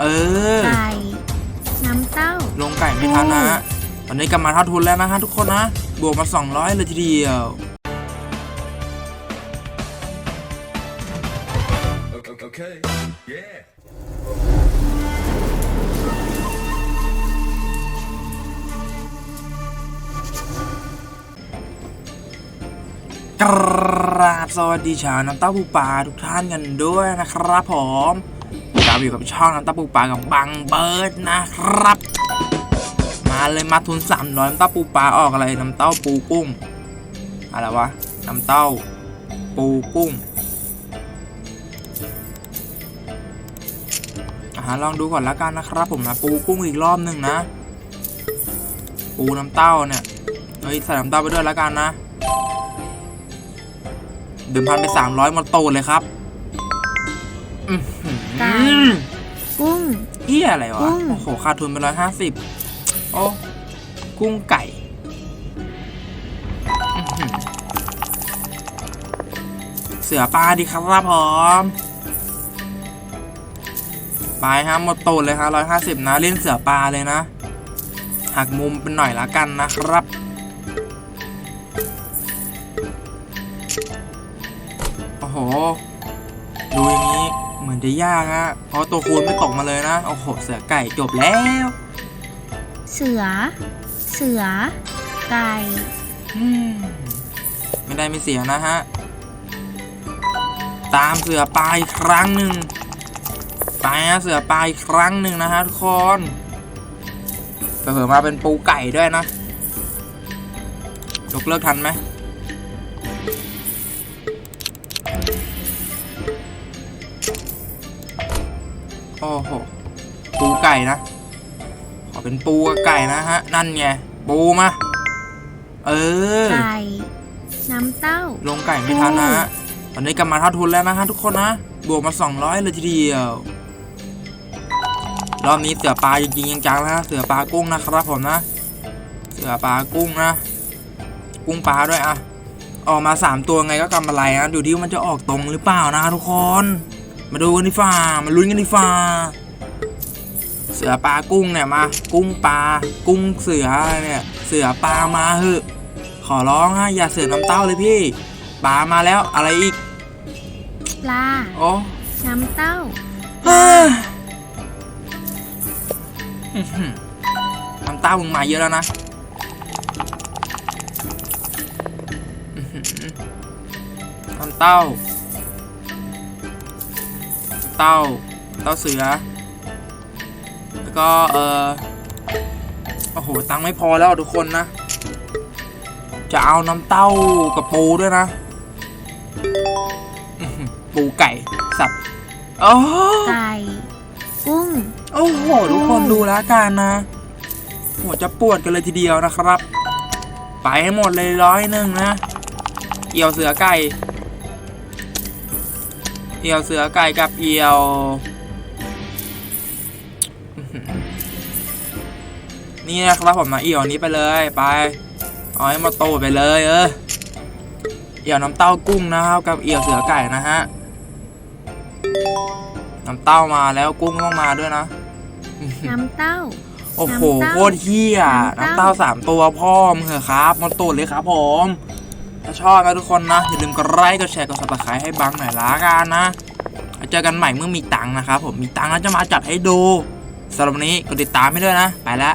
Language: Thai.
เออ ไก่น้ำเต้า ลงไก่ไม่ทันนะฮะตอนนี้กลับมาเท่าทุนแล้วนะฮะทุกคนนะ บวกมา 200 เลยทีเดียว Okay. Yeah. กราบสวัสดีชาวน้ำเต้าปูปลาทุกท่านกันด้วยนะครับผม กลับอยู่กับช่องน้ำเต้าปูปลากับบังเบิร์ดนะครับ มาเลยมาทุน300น้ำเต้าปูปลาออกอะไรน้ำเต้าปูกุ้งอะไรวะน้ำเต้าปูกุ้งอ่าลองดูก่อนละกันนะครับผมนะปูกุ้งอีกรอบหนึ่งนะ ปูน้ำเต้าเนี่ยเฮ้ยใส่น้ำเต้าไปด้วยละกันนะเดิมพันไปสามร้อยหมดตูดเลยครับ อื้ อหือไก่กุ้งเอี้ยอะไรวะ กุ้ง โอ้โหขาดทุนไปร้อยห้าสิบโอ้ กุ้งไก่อื้อหือเสือปลาดีครับผมไปฮะหมดตูดเลยฮะร้อยห้าสิบนะ เล่นเสือปลาเลยนะ หักมุมเป็นหน่อยละกันนะครับ โอ้โห ดูอย่างนี้ เหมือนจะยากฮะเพราะตัวคูณไม่ตกมาเลยนะโอ้โหเสือไก่จบแล้ว เสือ เสือ ไก่อืมไม่ได้ไม่เสียนะฮะ ตามเสือปลาอีกครั้งหนึ่งไปฮะเสือปลาอีกครั้งหนึ่งนะฮะทุกคนเผื่อๆมาเป็นปูไก่ด้วยนะยกเลิกทันไหม อ้โหปูไก่นะขอเป็นปูกับไก่นะฮะ นั่นไงปูมา เออ ไก่ น้ำเต้า ลงไก่ไม่ทันนะฮะตอนนี้กลับมาเท่าทุนแล้วนะฮะทุกคนนะ บวกมา 200 เลยทีเดียว รอบนี้เสือปลาจริงๆจังๆแล้วนะเสือปลากุ้งนะครับผมนะ เสือปลากุ้งนะ กุ้งปลาด้วยอะออกมา 3 ตัวไงก็กำอะไรนะ ดูดิว่ามันจะออกตรงหรือเปล่านะทุกคน มาดูกันดีฟ่ามาลุ้นกันดีฟ่าเสือปลากุ้งเนี่ยมา กุ้งปลา กุ้งเสืออะไรเนี่ย เสือปลามาเหอะ ขอร้องฮะอย่าเสือน้ำเต้าเลยพี่ ปลามาแล้วอะไรอีก ปลา โอ้น้ำเต้าฮ่าอื้อหือน้ำเต้ามึงมาเยอะแล้วนะอื้อหือน้ำเต้า เต้า เต้าเสือ แล้วก็เออโอ้โห ตังค์ไม่พอแล้วทุกคนนะ จะเอาน้ำเต้ากับปูด้วยนะอื้อหือปูไก่ สับโอ้ไก่กุ้ง โอ้โห ทุกคนดูแล้วกันนะหัวจะปวดกันเลยทีเดียวนะครับ ไปให้หมดเลยร้อยหนึ่งนะเอียวเสือไก่ เอียวเสือไก่กับเอียวอื้อหือนี่นะครับผมนะเอียวนี้ไปเลยไปเอาให้หมาโตดไปเลยเออเอียวน้ำเต้ากุ้งนะครับ กับเอียวเสือไก่นะฮะน้ำเต้ามาแล้วกุ้งต้องมาด้วยนะน้ำเต้า โอ้โหน้ำเต้าโคตรเฮียน้ำน้ำเต้าเต้าสามตัวพ่อมึงเหรอะครับหมดตูดเลยครับผม ถ้าชอบนะทุกคนนะ อย่าลืมกดไลค์กดแชร์กดซับสไครต์ให้บังหน่อยละกันนะเจอกันใหม่เมื่อมีตังค์นะครับผมมีตังค์แล้วจะมาจัดให้ดูสำหรับวันนี้กดติดตามให้ด้วยนะ ไปแล้ว